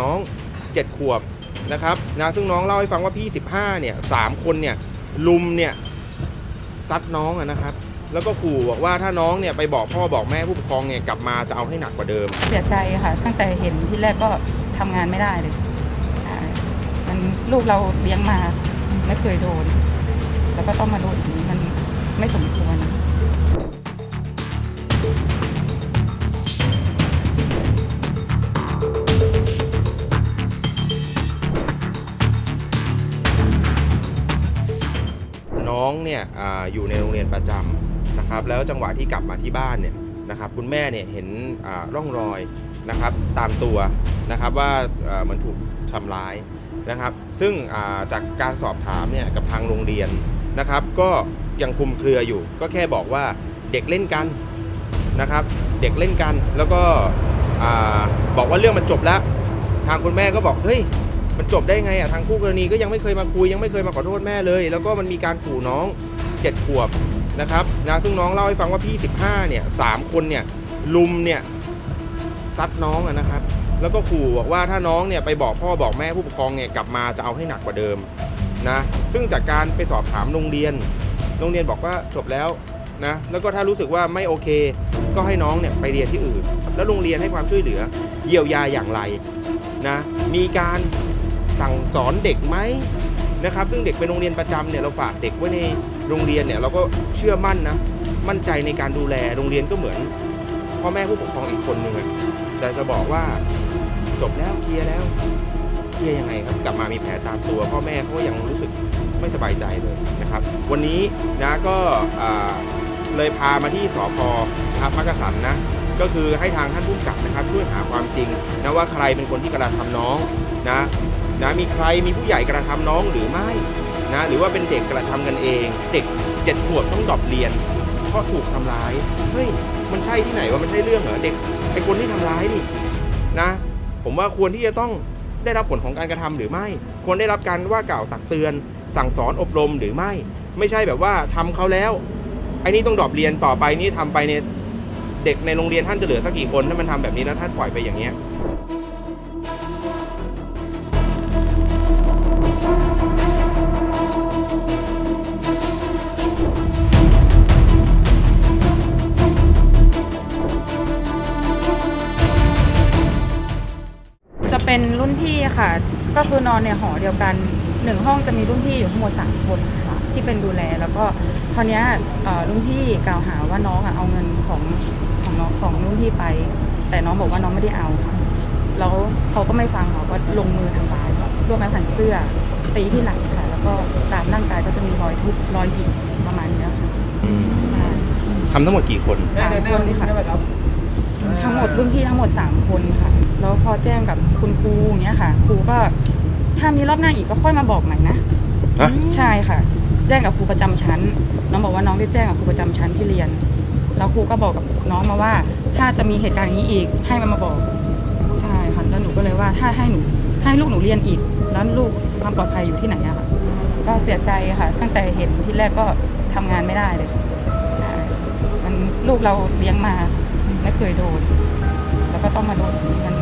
น้อง 7 ขวบนะครับนะซึ่งน้องเล่าให้ฟังว่าพี่ 15เนี่ยสามคนเนี่ยลุมเนี่ยซัดน้องอะนะครับ แล้วก็ขู่บอกว่าถ้าน้องเนี่ยไปบอกพ่อบอกแม่ผู้ปกครองเนี่ยกลับมาจะเอาให้หนักกว่าเดิม เสียใจค่ะ ตั้งแต่เห็นที่แรกก็ทำงานไม่ได้เลยใช่มันลูกเราเลี้ยงมาไม่เคยโดน แล้วก็ต้องมาโดนอย่างนี้มันไม่สมควร น้องเนี่ยออยู่ในโรงเรียนประจำนะครับ แล้วจังหวะที่กลับมาที่บ้านเนี่ยนะครับ คุณแม่เนี่ยเห็นร่องรอยนะครับ ตามตัวนะครับว่ามันถูกทำร้ายนะครับ ซึ่งจากการสอบถามเนี่ยกับทางโรงเรียนนะครับ ก็ยังคลุมเครืออยู่ ก็แค่บอกว่าเด็กเล่นกันนะครับ เด็กเล่นกันแล้วก็อบอกว่าเรื่องมันจบแล้ว ทางคุณแม่ก็บอกเฮ้ย มันจบได้ไงอะทางคู่กรณีก็ยังไม่เคยมาคุยยังไม่เคยมาขอโทษแม่เลย แล้วก็มันมีการขู่น้อง7ขวบนะครับนะซึ่งน้องเล่าให้ฟังว่าพี่ 15เนี่ยสามคนเนี่ยลุมเนี่ยซัดน้องอะนะครับ แล้วก็ขู่บอกว่าถ้าน้องเนี่ยไปบอกพ่อบอกแม่ผู้ปกครองเนี่ยกลับมาจะเอาให้หนักกว่าเดิมนะซึ่งจากการไปสอบถามโรงเรียน โรงเรียนบอกว่าจบแล้วนะแล้วก็ถ้ารู้สึกว่าไม่โอเค ก็ให้น้องเนี่ยไปเรียนที่อื่น แล้วโรงเรียนให้ความช่วยเหลือ เยียวยาอย่างไรนะมีการ สั่งสอนเด็กไหมนะครับซึ่งเด็กเป็นโรงเรียนประจำเนี่ยเราฝากเด็กไว้ในโรงเรียนเนี่ยเราก็เชื่อมั่นนะมั่นใจในการดูแลโรงเรียนก็เหมือนพ่อแม่ผู้ปกครองอีกคนหนึ่งแต่จะบอกว่าจบแล้วเคลียร์แล้วเคลียร์ยังไงครับกลับมามีแผลตามตัว พ่อแม่เขาก็ยังรู้สึกไม่สบายใจเลยนะครับ วันนี้นะก็อ่า เลยพามาที่สพนะครับมักกะสันนะก็คือให้ทางท่านผู้กับนะครับช่วยหาความจริงนะว่าใครเป็นคนที่กระทำน้องนะนะมีใครมีผู้ใหญ่กระทำน้องหรือไม่นะหรือว่าเป็นเด็กกระทำกันเอง เด็กเจ็ดขวบต้องดรอปเรียนเพราะถูกทำร้ายเฮ้ยมันใช่ที่ไหนว่ามันใช่เรื่องเหรอเด็กไอคนที่ทำร้ายนี่นะ ผมว่าควรที่จะต้องได้รับผลของการกระทำหรือไม่ ควรได้รับการว่ากล่าวตักเตือน สั่งสอนอบรมหรือไม่ ไม่ใช่แบบว่าทำเขาแล้ว ไอ้นี่ต้องดรอปเรียนต่อไปนี่ทำไปเนี่ยเด็กในโรงเรียนท่านจะเหลือสักกี่คนถ้ามันทำแบบนี้แล้วท่านปล่อยไปอย่างเงี้ยจะเป็นรุ่นพี่ค่ะ ก็คือนอนในหอเดียวกันหนึ่งห้องจะมีรุ่นพี่อยู่ทั้งหมดสามคนค่ะ ที่เป็นดูแล แล้วก็คราวเนี้ยเอ่อรุ่นพี่กล่าวหาว่าน้องอะเอาเงินของของน้องของรุ่นพี่ไป แต่น้องบอกว่าน้องไม่ได้เอาค่ะแล้วเขาก็ไม่ฟังเขาก็ลงมือทำร้ายด้วยไม้แขวนเสื้อตีที่หลังค่ะ แล้วก็ตามร่างกายก็จะมีรอยทุบรอยหยิกประมาณเนี้ยค่ะใช่ทำทั้งหมดกี่คนสามคนค่ะทั้งหมดรุ่นพี่ทั้งหมดสามคนค่ะ แล้วพอแจ้งกับคุณครูอย่างเงี้ยค่ะ ครูก็ถ้ามีรอบหน้าอีกก็ค่อยมาบอกใหม่นะฮะใช่ค่ะ แจ้งกับครูประจำชั้น น้องบอกว่าน้องได้แจ้งกับครูประจำชั้นที่เรียน แล้วครูก็บอกกับน้องมาว่า ถ้าจะมีเหตุการณ์อย่างนี้อีก ให้มันมาบอก ใช่ค่ะแล้วหนูก็เลยว่าถ้าให้หนูให้ลูกหนูเรียนอีก แล้วลูกความปลอดภัยอยู่ที่ไหนอะค่ะ ก็เสียใจค่ะ ตั้งแต่เห็นที่แรกก็ทำงานไม่ได้เลยใช่มันลูกเราเลี้ยงมาไม่เคยโดน แล้วก็ต้องมาโดนมัน